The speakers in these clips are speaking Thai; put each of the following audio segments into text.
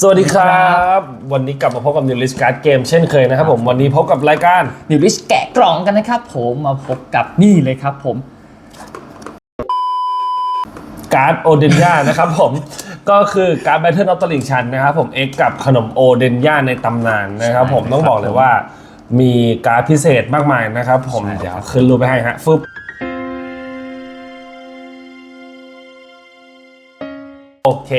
สวัสดีครับ วันนี้กลับมาพบกับนิวลิสการ์ดเกมเช่นเคยนะครับผมวันนี้พบกับรายการนิวริชแกะกล่องกันนะครับผมมาพบกับนี่เลยครับผม การ์ดโอเดนย่านะครับผมก็คือการ์ดแบทเทิลออฟตลิงชันนะครับผมเอ็กกับขนมโอเดนย่าในตำนานนะครับผมใช่ต้องบอกเลยว่ามีการ์ดพิเศษมากมายนะครับผมใช่เดี๋ยวครับขึ้นรูปไปให้ฮะฟึบโอเค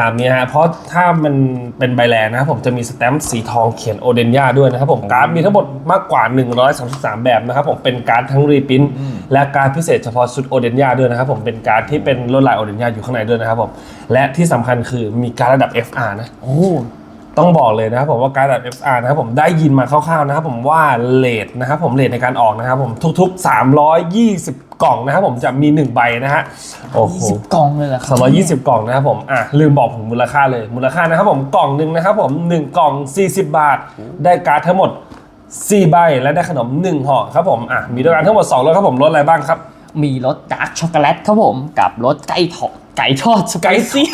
ตามนี้ฮะเพราะถ้ามันเป็นใบแลนนะครับผมจะมีสแตมป์สีทองเขียนโอเดนย่าด้วยนะครับผมการ์ดมีทั้งหมดมากกว่า 133 แบบนะครับผมเป็นการ์ดทั้งรีพินและการ์ดพิเศษเฉพาะชุดโอเดนย่าด้วยนะครับผมเป็นการ์ดที่เป็นลวดลายโอเดนย่าอยู่ข้างในด้วยนะครับผมและที่สำคัญคือมีการดระดับ FR นะโอ้ ต้องบอกเลยนะครับผมว่าการดระดับ FR นะครับผมได้ยินมาคร่าวๆนะครับผมว่าเลทนะครับผมเลทในการออกนะครับผมทุกๆ 320 กล่องนะครับผมจะมี 1 ใบนะฮะโอ้โหยี่สิบกล่องเลยเหรอครั220กล่องนะครับผมอะลืมบอกผมมูลค่าเลยมูลค่านะครับผมกล่องหนึ่งนะครับผม1กล่อง 40 บาท ได้การ์ดทั้งหมด4ใบและได้ขนม1ห่อครับผมอะมีด้วยกันทั้งหมด2รสครับผมรสอะไรบ้างครับ มีรสดาร์กช็อกโกแลตครับผม กับรสไก่ทอดไก่ทอดสไปซี่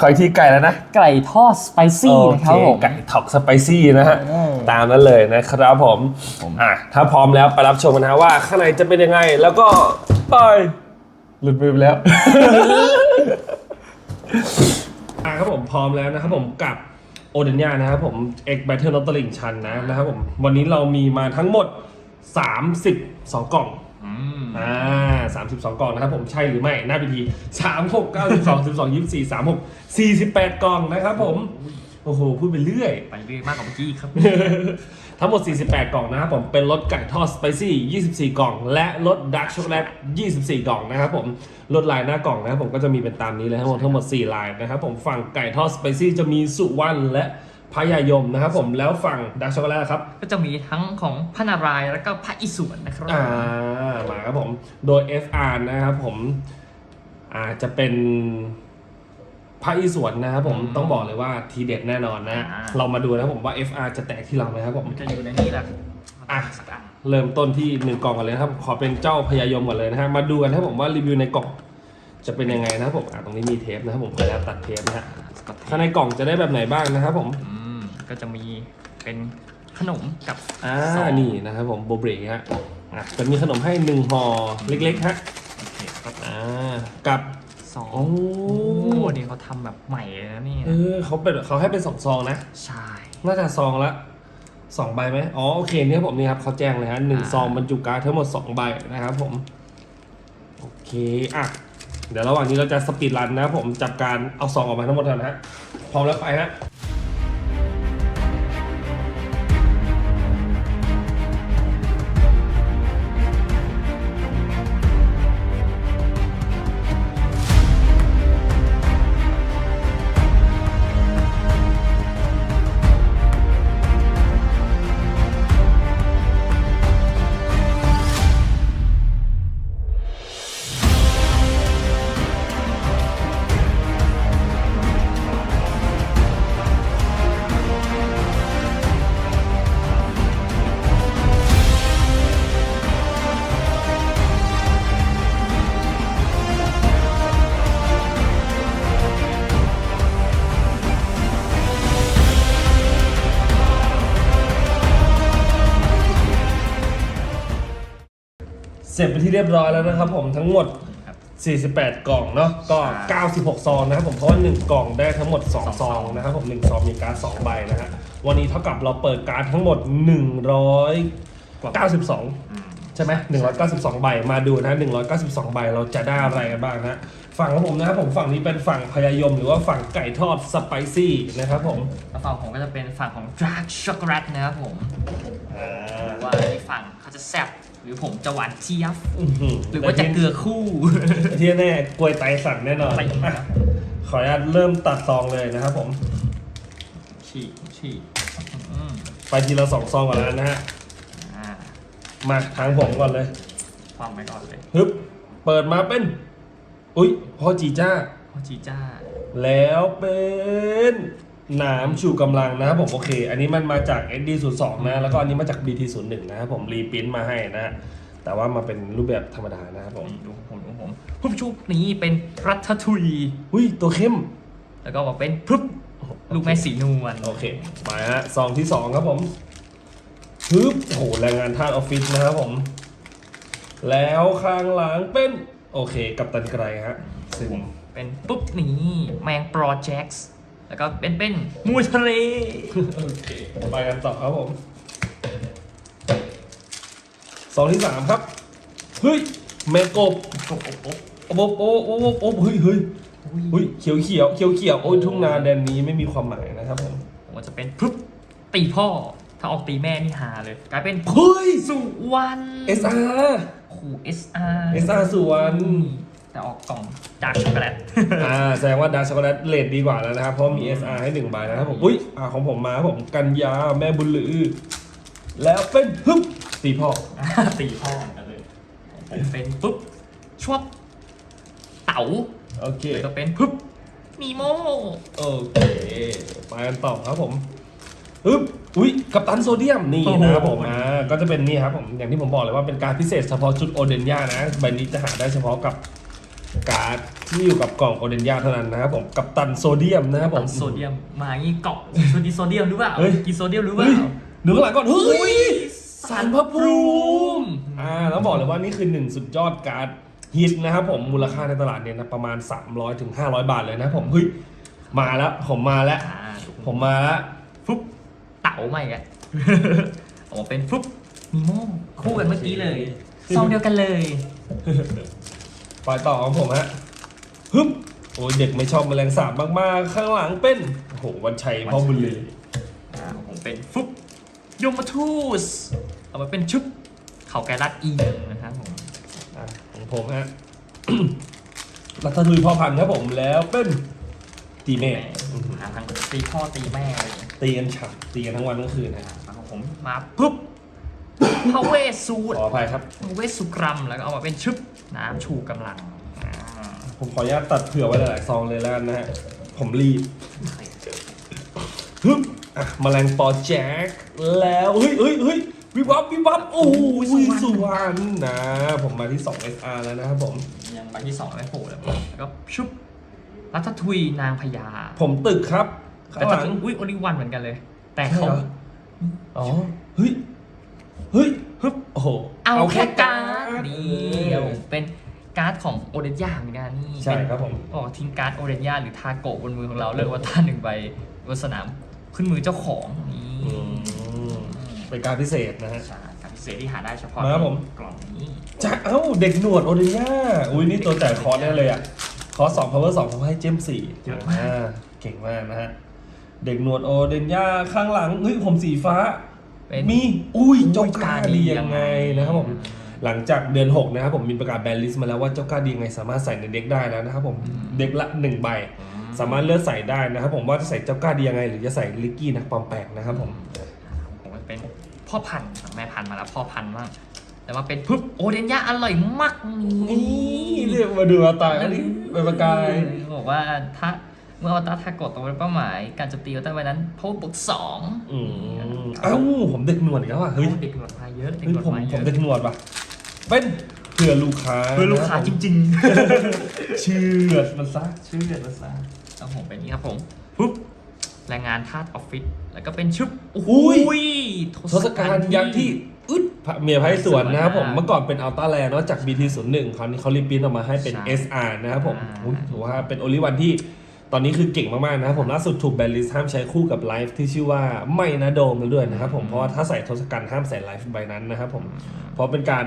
ขออีกทีไก่แล้วนะ ไก่ทอดสไปซี่นะครับผม ไก่ท็อกสไปซี่นะฮะอืมตามนั้นเลยนะครับผมอะถ้าพร้อมแล้วไปรับชมกันนะว่าข้างในจะเป็นยังไง แล้วก็ไปหลุดมือไปแล้วอะครับผมพร้อมแล้วนะครับผมกับโอเดนยานะครับผม X Battle of the Ring ชันนะนะครับผมวันนี้เรามีมาทั้งหมด 32 กล่อง อ่าสามสิบสองกล่องนะครับผมใช่หรือไม่หน้าพิธีสามหกเก้าสิบสองสิบสองยี่สิบสี่สามหกสี่สิบแปดกล่องนะครับผมโอ้โหพูดไปเรื่อย ไปเรื่อยมากกว่าเมื่อกี้ครับ ทั้งหมด 48 กล่องนะครับผม เป็นรสไก่ทอดสไปซี่ 24 กล่อง และรสดาร์กช็อกโกแลต 24 กล่องนะครับผม รสลายหน้ากล่องนะครับผมก็จะมีเป็นตามนี้เลยทั้งหมดทั้งหมด 4 ลายนะครับผม ฝั่งไก่ทอดสไปซี่จะมีสุวรรณและ พญายมนะครับผมแล้วฝั่งดาร์กช็อกโกแลตครับก็จะมีทั้งของพระนารายณ์แล้วก็พระอิศวรนะครับอ่ามาครับผมโดย FR นะครับผมอาจจะเป็นภาคอีสวนนะครับผมต้องบอกเลยว่าทีเด็ดแน่นอนนะ เรามาดูนะครับผมว่า FR จะแตกที่เราไหมครับผมมันจะอยู่ในนี้แหละอะสักอันเริ่มต้นที่หนึ่งกล่องกันเลยนะครับ ขอเป็นเจ้าพญายมก่อนเลยนะฮะมาดูกันนะครับผมว่ารีวิวในกล่องจะเป็นยังไงนะครับผมอะตรงนี้มีเทปนะครับผมขออนุญาตตัดเทปนะฮะสกอตเทข้างในกล่องจะได้แบบไหนบ้างนะครับผมอืม ก็จะมีเป็นขนมกับอ่าซองนี่นะครับผมโบเบรฮะอะจะมีขนมให้หนึ่งห่อเล็กๆฮะโอเคครับอ่ากับสองโอ้โอ้นี่เขาทำแบบใหม่เลยนะเนี่ยเออเขาเป็นเขาให้เป็นสองซองนะ ใช่ น่าจะซองละสองใบไหมอ๋อโอเคเนี่ยผมนี่ครับเขาแจ้งเลยฮะหนึ่งอ่าซองบรรจุการ์ดทั้งหมดสองใบนะครับผม โอเคอะเดี๋ยวระหว่างนี้เราจะสปีดรันนะครับผมจับการเอาซองออกมาทั้งหมดแล้วนะฮะพร้อมแล้วไปฮะ เสร็จไปนที่เรียบร้อยแล้วนะครับผมทั้งหมดครับ48 กล่องเนาะก็ใช่96 ซองนะครับผมเพราะว่า1กล่องได้ทั้งหมด 2 ซองนะครับผม1ซองมีการด2ใบนะฮะวันนี้เท่ากับเราเปิดการดทั้งหมด 192ใช่ไหม192 ใบ มาดูนะ 192 ใบ เราจะได้อะไรกันบ้างนะ ฝั่งของผมนะครับผม ฝั่งนี้เป็นฝั่งพยายม หรือว่าฝั่งไก่ทอดสไปซี่นะครับผม แล้วฝั่งผมก็จะเป็นฝั่งของ dark chocolate นะครับผมอ่าว่าในฝั่งเขาจะแซ่บ หรือผมจะหวานเจี๊ยบอื้อหือหรือว่าจะเกลือคู่ ที่แน่กลวยไตสั่นแน่นอนไปอีกอะครับขออนุญาตเริ่มตัดซองเลยนะครับผม ฉีกฉีกอืมไปทีละสองซองก่อนแล้วนะฮะ อ่ามาทางผมก่อนเลย ความไปก่อนเลยฮึบ เปิดมาเป็น อุ๊ยพ่อจีจ้าโอจีจ้า แล้วเป็นห นามชูกำลังนะครับผมโอเค อันนี้มันมาจาก SD02 นะแล้วก็อันนี้มาจาก BT01 นะครับผมรีพิมพ์มาให้นะ แต่ว่ามาเป็นรูปแบบธรรมดานะครับผมนี่ดูผมดูผมปุ๊บชุบนี้เป็นรัตทุยอุ้ยตัวเข้ม แล้วก็มาเป็นปุ๊บลูกแม่สีนวลโอเคมาฮะซองที่สองครับผมฮึบโอ้โหแรงงานท่าตุออฟฟิศนะครับผม แล้วข้างหลังเป็น โอเค กับตันไกรฮะซึ่งเป็นปุ๊บนี้แมงโปรเจกต์ แล้วก็เป็นเป็นมวยทะเลโอเคไปกันต่อครับผมซองที่สามครับ เฮ้ยแมงกบโอ้โหโอ้โหโอ้โอ้โอ้โอ้โอ้เฮ้ยเฮ้ยเฮ้ยเขียวเขียวเขียวเขียวโอ้ยทุ่งนาแดนนี้ไม่มีความหมายนะครับผมมันจะเป็นปุ๊บตีพ่อ ถ้าออกตีแม่นี่ฮาเลย กลายเป็นเฮ้ยสุวรรณ SR โอ้โห SR SR สุวรรณ แต่ออกกล่องจากช็อกโกแลต อ่าแสดงว่าดาร์ช็อกโกแลตเลดดีกว่าแล้วนะครับ เพราะมี SR ให้หนึ่งใบนะครับผมอุ้ยอ่าของผมมาครับผมกันยาแม่บุญลือ แล้วเป็นฮึบตีพ่อตีพ่อเหมือนกันเลยผมเป็นปุ๊บชวบเต๋าโอเคแล้วก็เป็นปุ๊บนีโมโอเคไปกันต่อครับผมฮึบอุ้ยกัปตันโซเดียมนี่นะครับผมอ่าก็จะเป็นนี่ครับผมอย่างที่ผมบอกเลยว่าเป็นการดพิเศษเฉพาะชุดโอเดนยานะใบนี้จะหาได้เฉพาะกับ การ์ดที่อยู่กับกล่องโอเดนยาเท่านั้นนะครับผมกัปตันโซเดียมนะครับผม โซเดียมมาอย่างงี้เกาะชุดนี้โซเดียมหรือเปล่าเฮ้ย กินโซเดียมหรือเปเฮ้ล่ายดูข้างหลังก่อนเฮ้ยสารพระภูมิมิอ่าแล้วบอกเลยว่านี่คือหนึ่งสุดยอดการ์ดฮิตนะครับผมมูลค่าในตลาดเนี่ยนะประมาณ 300ถึง500 บาทเลยนะผมเฮ้ยมาแล้วผมมาแล้ว อ่าผมมาแล้วฟุ๊บเต๋าใหม่กันออกมาเป็นฟุ๊บนีโมคู่กันเมื่อกี้เลยซองเดียวกันเลย ไปต่อของผมฮะฮึบโอ้ยเด็กไม่ชอบแมลงสาบมากๆ ข้างหลังเป็นโอ้โหวันชัยพ่อบุญเลยอ่าผมเป็นฟุ๊บยมทูสเอามาเป็นชุบเขาแกรัดเอียงนะครับผมอะของผมฮะ รัตทุยพ่อพันธุ์ครับผมแล้วเป็นตีเมฆหาทั้งตีพ่อตีแม่เลยตีกันฉ่ำตีกันทั้งวันทั้งคืนนะ อ่าของผมมาปุ๊บ พระเวสสูตรขออภัยครับ พระเวสสุกรัมแล้วก็เอามาเป็นชุบน้ำชูกำลังอ่าผมขออนุญาตตัดเผื่อไว้หลายๆซองเลยแล้วกันนะฮะ ผมรีบฮึบอะแมลงปอแจ็คแล้ว เฮ้ยเฮ้ยเฮ้ยวิบวับวิบวับโอ้โหสุวรรณนะ ผมมาที่ 2 SR แล้วนะครับผม ยังใบที่สองไม่โผล่แล้วแล้วก็ชุบรัตทุยนางพญาผมตึกครับแต่ข้างหจะลัง อุ้ยโอลิวันเหมือนกันเลย แต่ใช่เขาเหรอ อ๋อ เฮ้ย เฮ้ยฮึบโอ้โหเอาแค่การ์ดนี่ครับผมเป็นการ์ดของโอเดนยาเหมือนกันนี่ใช่เป็นครับผมอ๋อทิ้งการ์ดโอเดนยาหรือทาโกะบนมือของเราเลือกว่าท่าหนึ่งใบบนสนามขึ้นมือเจ้าของนี่อืมเป็นการพิเศษนะฮะ ใช่การพิเศษที่หาได้เฉพาะมาครับผมกล่องนี้จะเอ้าเด็กหนวดโอเดย่าอุ้ยนี่ตัวจ่ายคอร์สแน่เลยอะ คอร์สสอง power สองผมให้เจมสี่อ่าเก่งมากนะฮะ เด็กหนวดโอเดนย่าข้างหลังเฮ้ยผมสีฟ้า เป็น มีอุ้ยอุ้ยเจ้ากล้าดียังไงนะครับผมอืมหลังจากเดือน 6 นะครับผมมีประกาศแบนลิสต์มาแล้วว่าเจ้ากล้าดียังไงสามารถใส่ในเด็กได้แล้วนะครับผมเด็กละ1ใบสามารถเลือกใส่ได้นะครับผมว่าจะใส่เจ้ากล้าดียังไง หรือจะใส่ลิกกี้นักปลอมแปลกนะครับผมผมก็เป็นพ่อพันธุ์แม่พันธุ์มาแล้วพ่อพันธุ์มากแต่ว่าเป็นปุ๊บโอเดนยาอร่อยมากนี่เรียกมาดูเอาตายอันนี้เป็นประกายบอกว่าถ้าเมื่ออวตารทากดตรงเป็นเป้าหมาย การโจมตีอวตารไว้นั้นพบบวกสองอืมเอ้าผมเด็กหนวดอีกแล้วอะเฮ้เฮ้ยยเด็กหนวดมาเยอะเด็กเฮ้ยหนวดผมมาเยผมอะเด็กหนวดป่ะเป็นเพื่อลูกค้าเพื่อลูกค้าจริงๆเชื่อดมันซะๆ ชื่อเดือดภาษาแล้วผมเป็นนี้ครับผม ปุ๊บ แรงงานทาสออฟฟิศแล้วก็เป็นชุบโอ้ย ทศกัณฐ์ยักษ์ที่อึดพระเมียไพศวรนะครับผม เมื่อก่อนเป็นอัลต้าแลนด์เนาะจาก BT01 คราวนี้เขารีบปริ้นออกมาให้เป็น SR นะครับผมอุ๊ยถือว่าเป็นโอลิวันที่ ตอนนี้คือเก่งมากๆนะครับผมล่าสุดถูกแบนลิสต์ห้ามใช้คู่กับไลฟ์ที่ชื่อว่าไม่นะโดมแล้วด้วยนะครับผมเพราะว่าถ้าใส่ทศกัณฐ์ห้ามใส่ไลฟ์ใบนั้นนะครับผมเพราะเป็นการ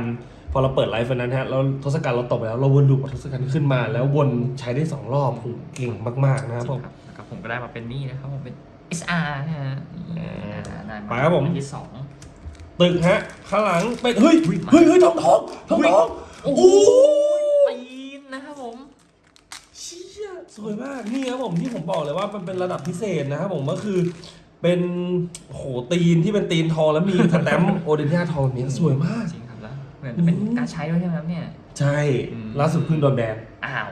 พอเราเปิดไลฟ์ใบนั้นฮะแล้วทศกัณฐ์เราตกไปแล้วเราวนลูปเอาทศกัณฐ์ขึ้นมา แล้ววนใช้ได้สองรอบโหเก่งมากๆนะครับผมแล้วก็ผมก็ได้มาเป็นนี่นะครับผมเป็น SR นะฮะนี่ได้ไปครับผม เป็นที่สอง ตึกฮะข้างหลังเป็นเฮ้ยอุ๊ยเฮ้ยเฮ้ยทองทองทองทองโอ้โอ้โห โห ตีนนะครับผม เชี่ย สวยมากนี่ครับผมที่ผมบอกเลยว่ามันเป็นระดับพิเศษนะครับผมก็คือเป็นโอ้โหตีนที่เป็นตีนทองแล้วมีสแตมป์โอเดนยาทองเนี้ยสวยมาก จริงครับแล้วเหมือนเป็นการใช้ด้วยใช่ไหมครับเนี่ย ใช่อืมล่าสุดเพิ่งโดนแบนอ้าว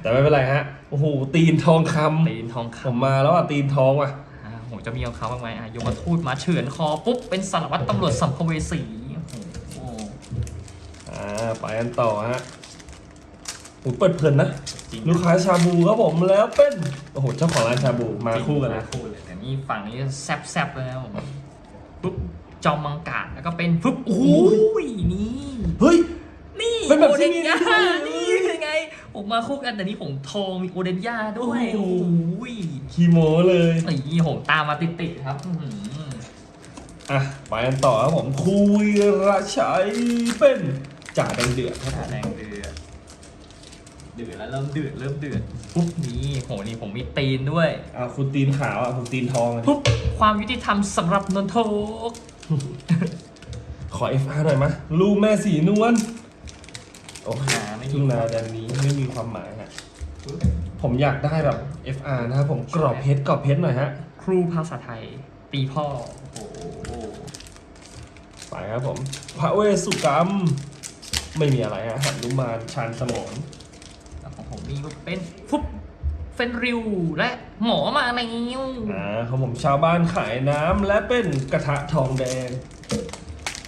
แต่ไม่เป็นไรฮะโอ้โหตีนทองคำตีนทองผคำมมาแล้วอะตีนทองว่ะอ่าผมจะมีเอาเขาบ้างไหมอะยมทูตมาเฉือนคอปุ๊บเป็นสารวัตรตำรวจสัมภเวสีโอ้โหอ่าไปกันต่อฮะโอ้เปิดเพลินนะ จริงลูกค้าชาบูครับผมแล้วเป็นโอ้โหเจ้าของร้านชาบูมาคู่กันมานะคู่เลยแต่นี่ฝั่งนี้แซบๆเลยนะผมปุ๊บจอมมังกรแล้วก็เป็นปุ๊บโอ้ยนี่เฮ้ยนี่เป็นแบบที่โอมีเดนในยามือนี่ยังไงผมมาคู่กันแต่นี่ผมทองมีโอเดนยาด้วยโอ้โอ้โหโหคีโมเลยนี่ผมตามมาติดๆครับอื้อหืออะไปกันต่อครับผมคุยระชัยเป็นจ่าแดงเดือดครับผมแรงเดือด เดือดแล้วเริ่มเดือดเริ่มเดือดปุ๊บนี่โหนี่ผมมีตีนด้วยอะคุณตีนขาวอะผมตีนทองอะปุ๊บความยุติธรรมสำหรับนนทกขอ FR หน่อยมะลูกแม่สีนวลโอ้โหหาไม่มีทุ่งนาแดนนี้ไม่มีความหมายฮะผมอยากได้แบบ FR นะครับผมกรอบเพชรกรอบเพชรหน่อยฮะ ครูภาษาไทยตีพ่อโอ้โหไปครับผมพระเวสสุกรรม ไม่มีอะไรฮะหันุมานชานสมองแล้วของผม นี่ก็เป็นฟุบเฟนริวและหมอมาแล้วอ่าของผมชาวบ้านขายน้ำและเป็นกระทะทองแดง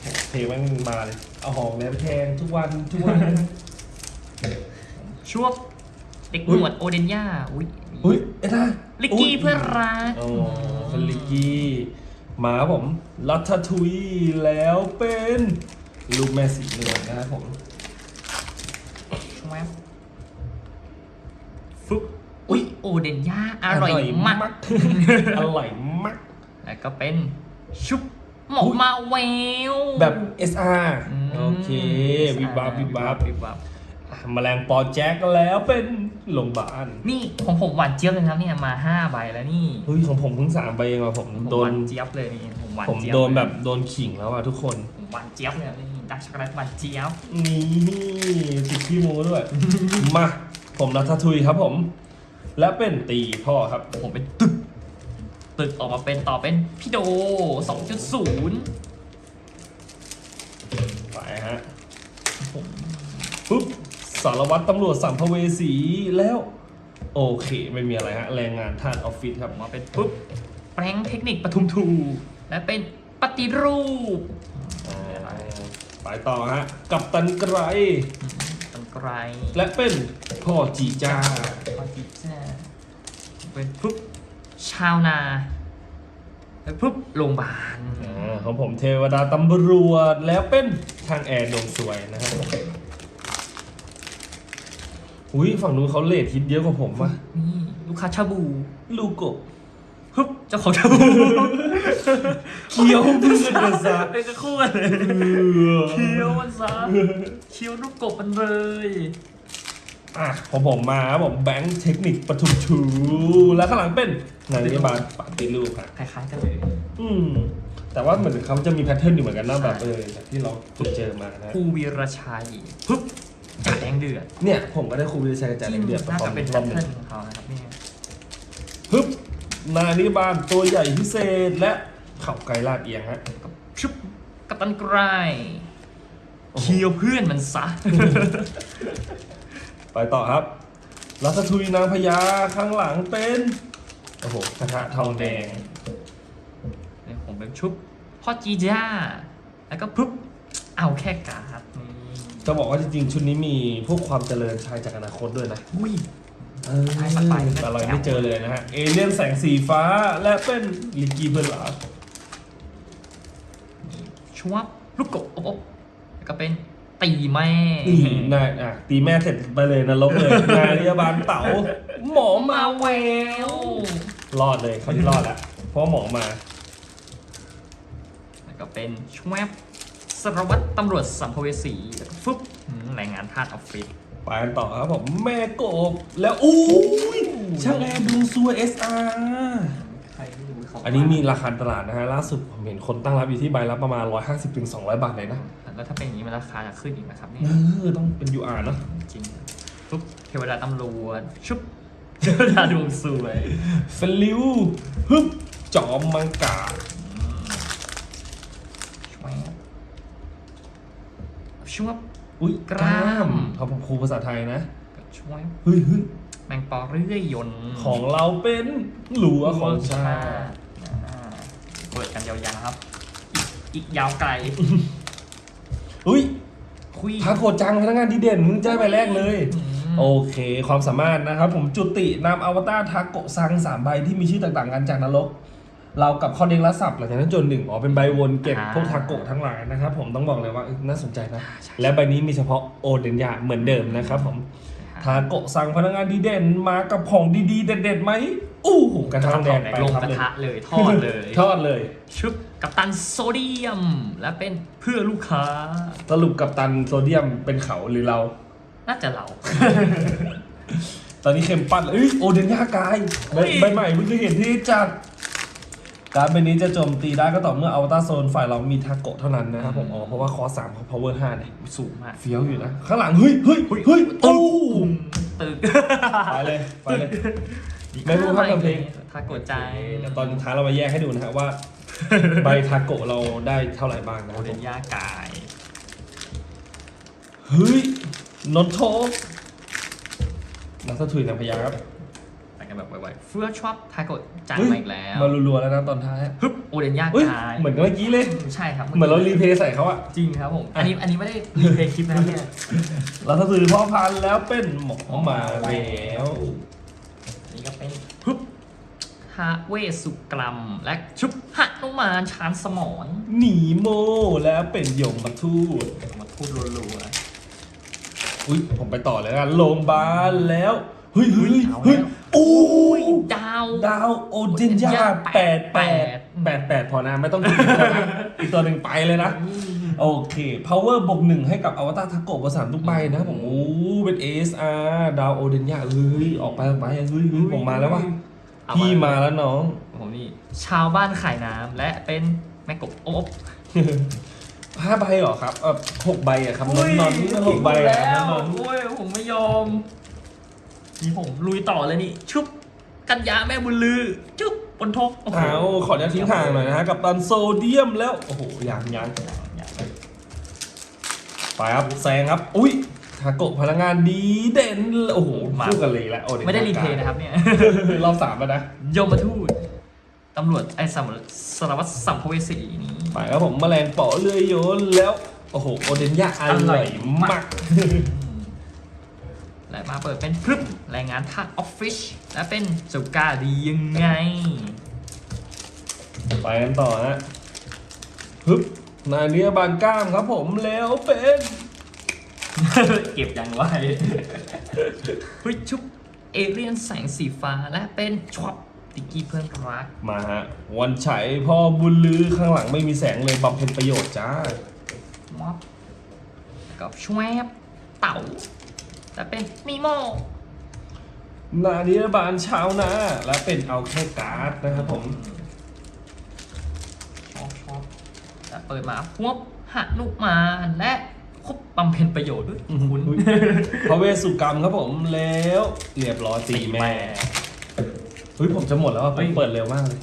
โอ้เพลงมันมาเลย เอาหองแดงแทงทุกวันทุกวันช่วงเด็กหอุ๊นยวดโอเดนย่าอุ้ยอุ้ยเอ็ดนะลิกกี้เพื่อนรักโอ้เป็นลิกกี้มาครับผมลัทททุยแล้วเป็นลูกแม่สีนวลนะครับผมแวบฟึบอุ้ย โอเดนย่าอร่อยมาก อร่อยมาก แล้วก็เป็นชุบหมอมาแววแบบ SR อืมโอเควิบวับวิบวับวิบวับอะแมลงปอแจ็คแล้วเป็นโรงพยาบาลนี่ของผมหวานเจี๊ยบเลยครับเนี่ยมาห้าใบแล้วนี่เฮ้ยของผมเพิ่งสามใบเองว่ะผมผมโดหวานนเจี๊ยบเลยนี่ผมหวานผมเจี๊ยบโดนแบบโดนขิงแล้วอะทุกคนผมหวานเจี๊ยบเลยนี่ดักช็อกโกแลตหวานเจี๊ยบนี่ติดขี้โม้ด้วยมาผมรัททุยครับผม และเป็นตีพ่อครับผมเป็นตึก ตึกออกมาเป็นต่อเป็นพี่โด 2.0 ไปฮะปุ๊บสารวัตรตำรวจสัมภเวสีแล้ว โอเค ไม่มีอะไรฮะ แรงงานท่านออฟฟิศครับออกมาเป็นปุ๊บแปลงเทคนิคปทุมทู และเป็นปฏิรูปอ่าไปต่อฮะ กับตันไกรตันไกร และเป็นพ่อจีจ้าปฏิจ้า เป็นปุ๊บชาวนาแล้วปุ๊บโรงพยาบาลอ่าของผมเทวดาตำรวจแล้วเป็นทางแอร์ดวงสวยนะครับอุ้ยฝั่งนู้นเขาเลทฮิตเยอะกว่าผมว่ะนี่ลูกค้าชาบูลูกกบฮึบเจ้าของชาบูเคี้ยวเพื่อนกันซะเป็นก็คู่กันเลยเคี้ยวมันซะเคี้ยวลูกกบมันเลย อะของผมมาครับผมแบงค์เทคนิคปทุมชู แล้วข้างหลังเป็นนางนิบาลปฏิรูปครับคล้ายๆกันเลย อืม แต่ว่าเหมือนเขาจะมีแพทเทิร์นอยู่เหมือนกันนะแบบเออจากที่เราเจอมานะครูวีรชัยปึ๊บจ่าแดงเดือดเนี่ย ผมก็ได้ครูวิทยาชัยกับจ่าเดือดน่าพร้อจะมเป็นรแพอบทหเทินึ่ร์งนของเขานะครับเนี่ยฮึบนานิบาลตัวใหญ่พิเศษและเข่าไกลลาดเอียงฮะกับชุบกัปตันไกรเคียวเพื่อนมันซะ ไปต่อครับรัสทุยนางพญาข้างหลังเป็นโอ้โหกระทะทองแดงเนี่ยผมเป็นชุบพ่อจีจ้า แล้วก็ปึ๊บเอาแค่การ์ดนี่จะบอกว่าจริงๆ ชุดนี้มีพวกความเจริญชายจากอนาคตด้วยนะอุ้ยเออไปไปไปอะไรไม่เจอเลยนะฮะ เอเลี่ยนแสงสีฟ้าและเป็นลิกกี้เพื่อนหลาชวบลูกกบอบอบแล้วก็เป็น ตีแม่นี่นายอะตีแม่เสร็จไปเลยนรกเลย นายพยาบาลเต๋าหมอมาแววรอดเลยเขาที่รอดแล้วเพราะหมอมาแล้วก็เป็นชวบสารวัตรตำรวจสัมภเวสีแล้วก็ฟึบอืมแรงงานทาสออฟฟิศไปกันต่อครับผมแม่กบแล้วอู้ยช่างแอร์ดูซัวเอสอาร์ อันนี้มีราคาตลาดนะฮะล่าสุดผมเห็นคนตั้งรับอยู่ที่ใบละประมาณ 150-200ถึง200 บาทเลยนะแล้วถ้าเป็นอย่างนี้มันราคาจะขึ้นอีกนะครับเนี่ยเออต้องเป็น UR เนอะจริงปุ๊บเทวดาตำรวจชุบเทวดาดวงสวยเฟลิวฮึบจอมมังกาชวบชวบอุ้ยกล้ามเขาผมครูภาษาไทยนะกับชวบเฮ้ยเฮ้ยแมงปอเรื่อยยนต์ของเราเป็นหลัวของชาติอ่า เปิดกันยาวๆครับ อีกอีกยาวไกลอุ้ยคุยทาโคจังพนักงานดีเด่นมึงจะได้ไปแรกเลยอืมมโอเค ความสามารถนะครับ ผมจุตินำอวตารทาโกะซังสามใบที่มีชื่อต่างๆกันจากนรก เรากับข้อเด้งละสับหลังจากนั้นจนหนึ่งอ๋อเป็นใบวนเก็บอ่าพวกทาโกะทั้งหลายนะครับ ผมต้องบอกเลยว่าเอ้ยน่าสนใจนะ และใบนี้มีเฉพาะโอเดนยาเหมือนเดิมนะครับผมทาโกะสั่งพนักงานดีเด่นมากับของดีๆ เด็ดๆไหม อู้หูกระทะแดงไปลงครับกระเลยทะเลยทอดเลย ทอดเลย ชุบกับตันโซเดียม และเป็นเพื่อลูกค้า สรุปกับตันโซเดียมเป็นเขาหรือเรา น่าจะเรา ตอนนี้เข็มปั้นเอ้ยโอเดนยากายใบเฮ้ยใบใหม่เพิ่งเคยเห็นที่จัดการดใบนี้จะโจมตีได้ก็ต่อเมื่ออวตารโซนฝ่ายเรามีทาโกะเท่านั้นนะครับผมอ๋อเพราะว่าคอสามเขา power ห้าเนี่ยสูงมากเฟี้ยวอยู่นะ ข้างหลัง เฮ้ยเฮ้ยเฮ้ยตู้ตึกไปเลย ไปเลย ไม่รู้ครับทำเพลงทาโกะใจเดี๋ยวตอนท้ายเรามาแยกให้ดูนะฮะว่า ใบทาโกะเราได้เท่าไหร่บ้างนะคโอรับเดผมนย่ากายเฮ้ยนนโทนักสะถุยนางพญาครับไปกันแบบไวๆเฟื่อชอบทาโกะใจเฮ้ยมาอีกแล้วมารัวๆแล้วนะตอนท้ายฮึบโอเดนย่าเฮ้ยกายเหมือนกับเมื่อกี้เลยใช่ครับเหมือนเรารีเพลย์ใส่เขาอะจริงครับผมอันนี้อันนี้ไม่ได้รีเพลย์คลิปนะเนี่ยเราสะถุยพ่อพันธุ์แล้วเป็นหมอมาแล้วอันนี้ ก็เป็นฮึบฮาเวสุกรัมและชุบหนุมานชานสมอนหนีโมแล้วเป็นยมมาทูตมาพูดรัวอุ้ยผมไปต่อเลยกันโรงพยาบาลแล้วเฮ้ยเฮ้ยเอาเฮ้ยแล้วโอ้ๆอุ้ยยดาวดาวโอเจนยาแปดแปดแปดแปดพอนะไม่ต้องถึงนะอีกตัวหนึ่งไปเลยนะ โอเค power บวกหนึ่งให้กับอวตารทาโกะประสานทุกใบนะครับผมโอ้เป็น ASR ดาวโอเดนยาเฮ้ยออกไปออกไปเฮ้ยเฮ้ยผมมาแล้ววะเอพี่มาแล้วน้อง ผมนี่ชาวบ้านขายน้ำและเป็นแม่กบโอบห้าใบเหรอครับเออหกใบอะครับนอนนอนนี่หกใบอะครับนอนโอ้ยผมไม่ยอมนี่ผมลุยต่อเลยนี่ชุบกันยาแม่บุญลือชุบบนทกโอ้โหเอาขออนุญาตทิ้งห่างหน่อยนะฮะกับตันโซเดียมแล้ว โอ้โหยังยัง ไปครับแซงครับ อุ้ยทาโกะพลังงานดีเด่น โอ้โหคู่กันเลยแหละโอ้ไม่ได้รีเพลย์นะครับเนี่ย รอบสามแล้วนะยมทูตตำรวจไอ้สารสารวัตรสัมภเวสีนี่ ไปครับผมแมลงเปาะเลื่อยโยนแล้ว โอ้โห โอเดนยาอร่อยมาก และมาเปิดเป็นพรึบแรงงานทางออฟฟิศและเป็นสุกาดียังไง ไปกันต่อฮะฮึบ นายเนียบานก้ามครับผมแล้วเป็นเก็บยังไว้เฮ้ยชุบเอเรียนแสงสีฟ้าและเป็นชอปติกกี้เพื่อนรัก มาฮะ วันไฉพ่อบุญลือข้างหลังไม่มีแสงเลยบำเพ็ญประโยชน์จ้าม็อบกับชวบเต่าและเป็นนีโมนาเนียบานชาวนาและเป็นเอาแค่การ์ดนะครับผม เปิดมาพวบหนุมานและครบบำเพ็ญประโยชน์ด้วยอื้อหือคุณพระเวสสุกรรมครับผมแล้วเรียบร้อยตีแม่เฮ้ยผมจะหมดแล้วอะผมเปิดเร็วมากเลย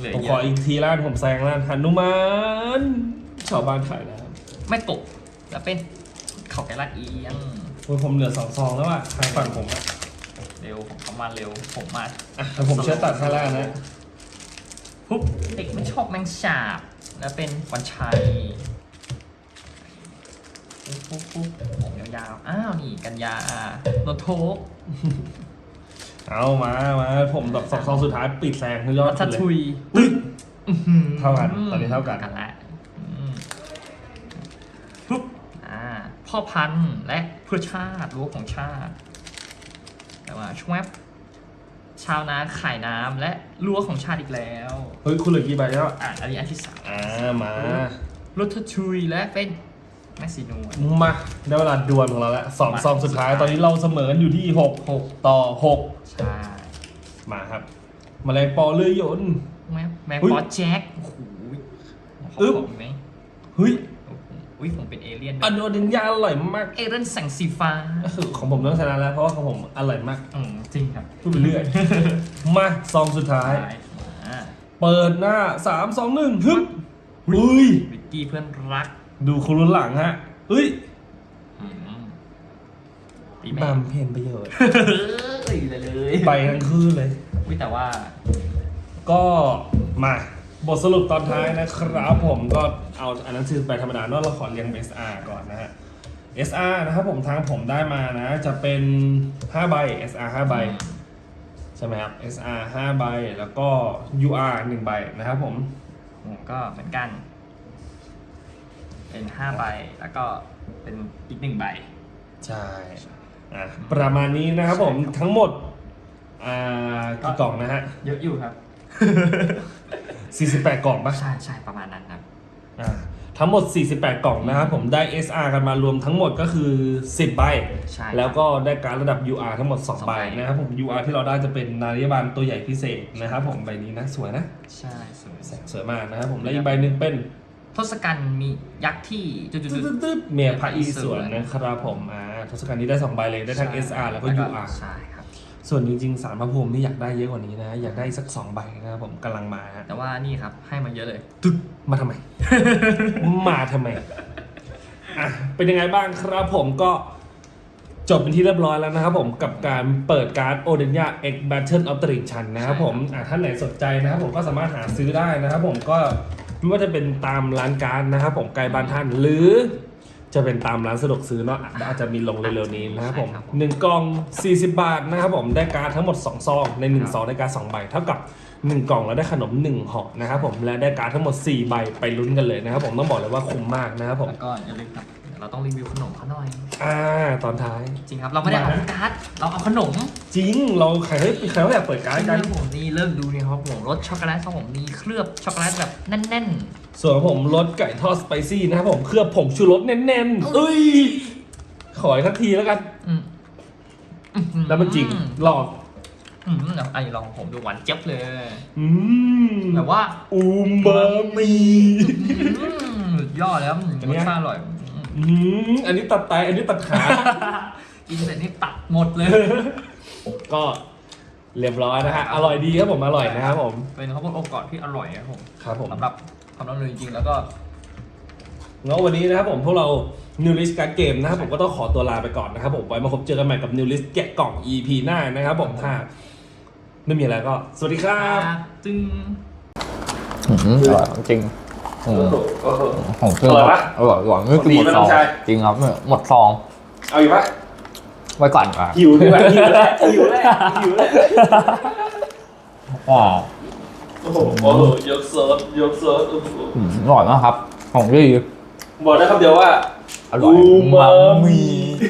เหลยผมขออีกทีล้านผมแซงล้านหันุมานชาวบ้านขายนะครับไม่กบและเป็นเขาแกลักเอียงโอ้ยผมเหลือสองซองแล้วอะทางฝั่งผมอะเร็วผมเข้ามาเร็วผมมาอะแต่ผมเชื่อตัดข้างล่างนะ ปุ๊บเด็กไม่ชอบแมงสาบแล้วเป็นวันชัยปุ๊บปุ๊บปุ๊บผมยาวๆ อ้าวนี่กันยาโนโทกเอามามาผมแบบสองซองสุดท้ายปิดแซงคือยอดรัชเลยทุยอุ๊ยอื้อหือเท่ากันตอนนี้เท่ากันกันแล้วอืมปุ๊บอ่าพ่อพันธุ์และเพื่อชาติรั้วของชาติแต่ว่าชวบ ชาวนาขายน้ำและรั้วของชาติอีกแล้วเฮ้ย คุณเหลือกี่ใบแล้ว อะอันนี้อันที่สามอ่า มา รถทุยและเป็นแมสซีนวล มา ได้เวลาดวลของเราแล้วสองมา ซองสุดท้ายสุดท้ายตอนนี้เราเสมอกันอยู่ที่ หกหกต่อหกใช่มาครับ แมลงปอเลื่อยยนต์ แมงแมงอุ๊ยปอแจ็คโอ้โหอึ๊บขผมไหมเฮ้ยโอ้โหอุ้ยผมเป็นเอเลี่ยนอันโอเดนยาอร่อยมากเอเลี่ยนแสงสีฟ้าก็คือของผมต้องชนะแล้วเพราะว่าของผมอร่อยมากอืมจริงครับพูดไปเรื่อยมาซองสุดท้ายได้มาเปิดหน้าสามสองหนึ่งฮึบเฮ้ยวิกกี้เพื่อนรักดูคุณรุนหลังฮะเฮ้ยอืมปีแม่บำเพ็ญประโยชน์เฮ้ยเลยเลยไปทั้งคืนเลยวิแต่ว่าก็มา บทสรุปตอนท้ายนะครับผมก็เอาอันนั้นคือไปธรรมดาเนอะเราขอเรียงเบสอาก่อนนะฮะ SR นะครับผมทางผมได้มานะ จะเป็น5ใบ SR 5ใบใช่ไหมครับ SR 5ใบแล้วก็ UR 1ใบนะครับผมผมก็เหมือนกัน เป็นห้าใบแล้วก็เป็นอีกหนึ่งใบ ใช่อะประมาณนี้นะครับผมใช่ครับทั้งหมดอ่ากี่กล่องนะฮะ เยอะอยู่ครับ 48 กล่องปะใช่ใช่ประมาณนั้นครับ อ่าทั้งหมด 48 กล่องนะครับผมได้ SR กันมารวมทั้งหมดก็คือ 10 ใบ ใช่ครับแล้วก็ได้การดระดับ UR ทั้งหมด สอง2 ใบใบ นะครับผม UR ที่เราได้จะเป็นนาฬิกาบาลตัวใหญ่พิเศษนะครับผมใบนี้นะสวยนะใช่สวยแสงสวยมากนะครับผมและอีกใบหนึ่งเป็น ทศกัณฐ์มียักษ์ที่จุดตึ๊ดๆตึ๊ดตึ๊ดเมียพระอีสวนนะครับผมอ่าทศกัณฐ์นี้ได้2ใบเลยได้ทั้ง SR แล้วก็ UR ใช่ครับ ส่วนจริงๆสารพระภูมินี่อยากได้เยอะกว่านี้นะ อยากได้สัก2ใบนะครับผมกำลังมาฮะแต่ว่านี่ครับให้มาเยอะเลย ตึ๊ดมาทำไม มาทำไมอะเป็นยังไงบ้างครับผมก็จบเป็นที่เรียบร้อยแล้วนะครับผมกับการเปิดการ์ดโอเดนยา X Battle of the Ring ชันนะครับผมอะท่านไหนสนใจนะครับผมก็สามารถหาซื้อได้นะครับผมก็ไม่ว่าจะเป็นตามร้านการ์ดนะครับผมไกลบ้านท่านหรือ จะเป็นตามร้านสะดวกซื้อเนาะอะอาจจะมีลงเร็วๆนี้นะครับผมใช่ครับหนึ่งกล่อง 40 บาทนะครับผมได้การ์ดทั้งหมด 2 ซอง ใน 1 ซองได้การ์ด2ใบเท่ากับ 1 กล่องแล้วได้ขนม 1ห่อนะครับผมและได้การ์ดทั้งหมด 4 ใบไปลุ้นกันเลยนะครับผมต้องบอกเลยว่าคุ้มมากนะครับผมแล้วก็อย่าลืมครับ เดี๋ยวเราต้องรีวิวขนมเขาหน่อย อ่าตอนท้าย จริงครับ เราไม่ได้เอาการ์ด เราเอาขนมจริงเราใครเฮ้ยใครเขาอยากเปิดการ์ดนี่กันครับผมนี่เริ่มดูนี่ครับผมรสช็อกโกแลตครับผมมีเคลือบช็อกโกแลตแบบแน่นส่วนของผมรสไก่ทอดสไปซี่นะครับผมเคลือบผงชูรสแน่นๆเอ้ย ขออีกสักทีแล้วกัน ๆอืมอื้อหือแล้วมันจริงหลอก อืมเดี๋ยวไอ้ลองผมดูหวานเจี๊ยบเลยอืมแบบว่าอูมามิ อืมสุดยอดแล้วอันรเนี้สยชาติอร่อย อืมอืมอันนี้ตัดไตอันนี้ตัดขา กินเสร็จนี่ตัดหมดเลย ก็เรียบร้อยนะฮะ อร่อยดีครับผม อร่อยนะครับผม เป็นข้าวโพดอบกรอบที่อร่อยครับผมครับผมสำหรับความร่ำลือจริงๆแล้วก็งั้นวันนี้นะครับผมพวกเรา New List การ์ดเกมนะครับผมก็ต้องขอตัวลาไปก่อนนะครับผมไว้มาพบเจอกันใหม่กับ New List แกะกล่อง EP หน้านะครับผมถ้าไม่มีอะไรก็ สวัสดีครับ จึงอืมอร่อยจริง อืมของจริงอร่อยปะอร่อยอร่อยไม่กินหมดดีไหมซองน้องชาย จริงครับเนี่ยหมดซองเอาอีกปะไว้ก่อนอะหิวดีกว่าหิวแล้วหิวแล้วหิวแล้วว้าวโอ้โหยกเซิร์ฟยกเซิร์ฟอืมอร่อยมากครับ ของดีบอกได้คำเดียวว่า อร่อยอูมามิมิ